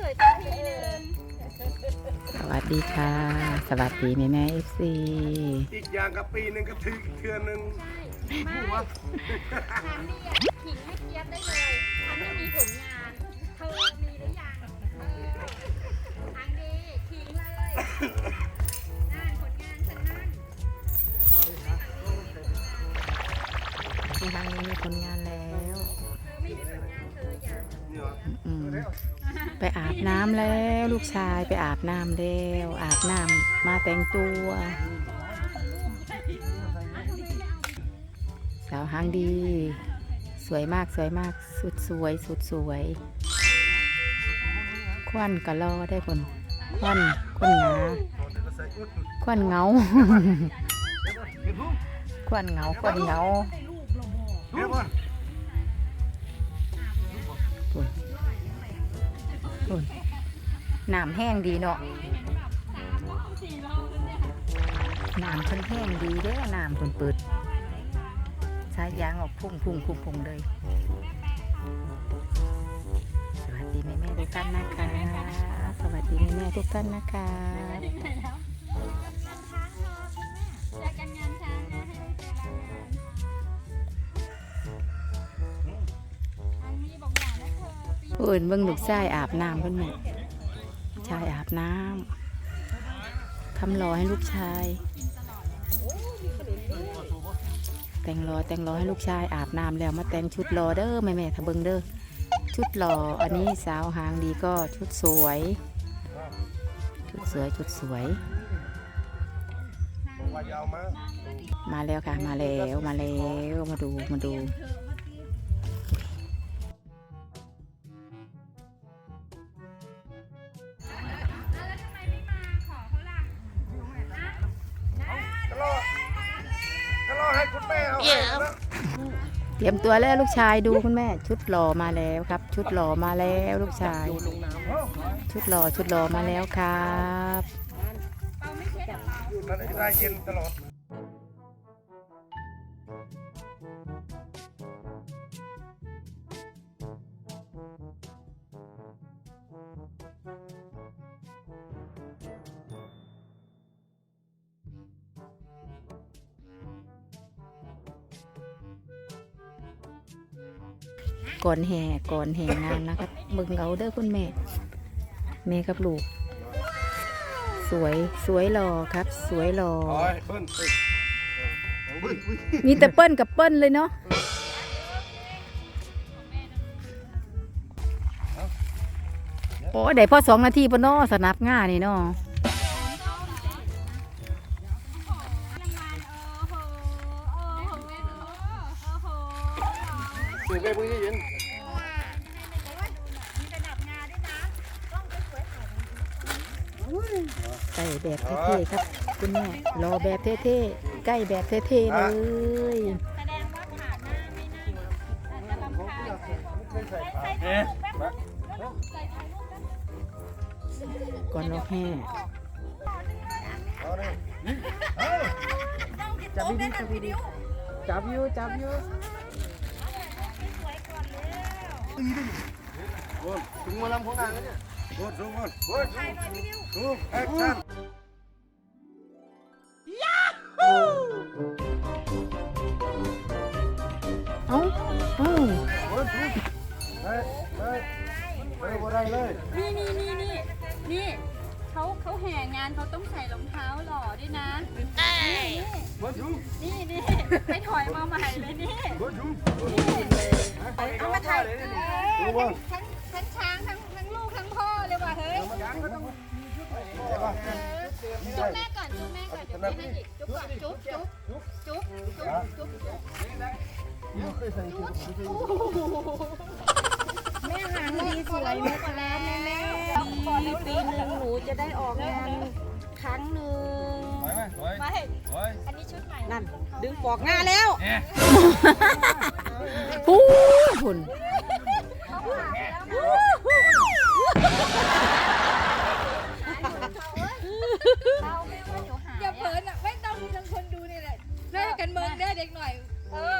สวยจัทีนึงสวัสดีค่ะ สวัสดีแม่แม่เอฟซีอีกอย่างกับปีหนึ่งก็ถึงเทือนหนึ่งไม่หัวฉันนี่อยากขิงให้เจี๊ยบได้เลยฉันไม่มีผลงาน ไปอาบน้ำแล้วลูกชายไปอาบน้ำแล้วอาบน้ำมาแต่งตัวสาวหางดี สวยมากสวยมากสุดสวยสุดสวย ควันกะรอได้ผลควันควันหงาควันเงาควันเงาควันเงา น้ำแห้งดีเนาะน้ำเพิ่นแห้งดีเด้อน้ำเพิ่นเปิดสายยางออกพุ่งพุ่งพุ่งพุ่งเลย สวัสดีแม่แม่ๆทุกท่านนะคะ สวัสดีแม่แม่ๆทุกท่านนะคะแจกกันงานช้างนะให้แจกกันงานทางนี้บอกอย่านะเธอปีผู้อื่นเบิ่งลูกชายอาบน้ำเพิ่นแม่ชายอาบ น้ำทำรอให้ลูกชาย แต่งรอแต่งรอให้ลูกชายอาบน้ำแล้วมาแต่งชุดรอเด้อแม่แม่ๆถ้าเบิงเด้อชุดรออันนี้สาวหางดีก็ชุดสวย ชุดสวยชุดสวย มาแล้วค่ะมาแล้วมาแล้วมาดูมาดู ให้คุณแม่เตรียมตัวแล้วลูกชายดูคุณแม่ ชุดหล่อมาแล้วครับ ชุดหล่อมาแล้วลูกชาย ชุดหล่อชุดหล่อมาแล้วครับเปาไม่เช็ดเหรอเปาอยู่นั่นได้เย็นตลอด ก่อนแห่ก่อนแห่งานนะครับเบิ่งเอาเด้อคุณแม่ แม่กับลูก สวยสวยหล่อครับ สวยหล่อโอ้ยเบิ้ลเอ้ยเออเบิ้ลอุ้ยมีแต่เปิ้ลกับเปิ้ลเลยเนาะโอ้ได้พอสองนาทีปะเนาะสนับง่านี่เนาะ ๆใส่แบบเท่ๆครับคุณแม่รอแบบเท่ๆใกล้แบบเท่ๆเลยแสดงว่าขาหน้าไม่นั่นอาจจะลำคาญเอ๊ะใส่ถ่ายรูปนะก่อนรอแห่จับวิดีจับวิดีจับอยู่จับอยู่ถึงมาลำของงานแล้วเนี่ย โอ้ยดูก่อนโอ้ยดูแอคชั่นเอ้าเอ้าโอ้ยดูเฮ้ยเฮ้ยเฮ้ยบ่ได้เลยนี่นี่นี่นี่นี่เขาเขาแห่งานเขาต้องใส่รองเท้าหล่อด้วยนะนี่โอ้ยดูนี่นี่ไปถอยมาใหม่เลยนี่โอ้ยดูเอามาถ่ายดูก่อนทั้งทั้งช้างทั้ง จุ๊บแม่ก่อนจุ๊บแม่ก่อนเดี๋ยวแม่ให้อีกจุ๊บก่อนจุ๊บจุ๊บจุ๊บจุ๊บจุ๊บจุ๊บไม่เคยใส่ชุดแม่หางดีสวยไหมครับแม่แม่ปีปีหนึ่งหนูจะได้ออกงานครั้งหนึ่งไหวไหมไหวไม่ไหวอันนี้ชุดใหม่นั่นดึงปอกหน้าแล้วปูหุ่น เออ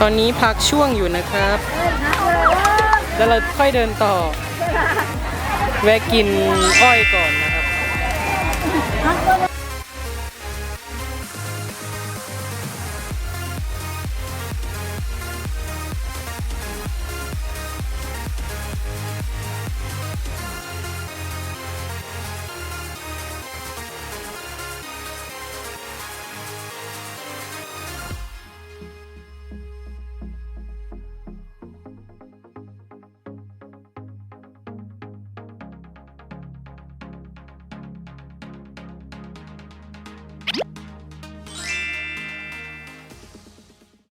ตอนนี้พักช่วงอยู่นะครับ แล้วเราค่อยเดินต่อ แวะกินอ้อยก่อนนะครับ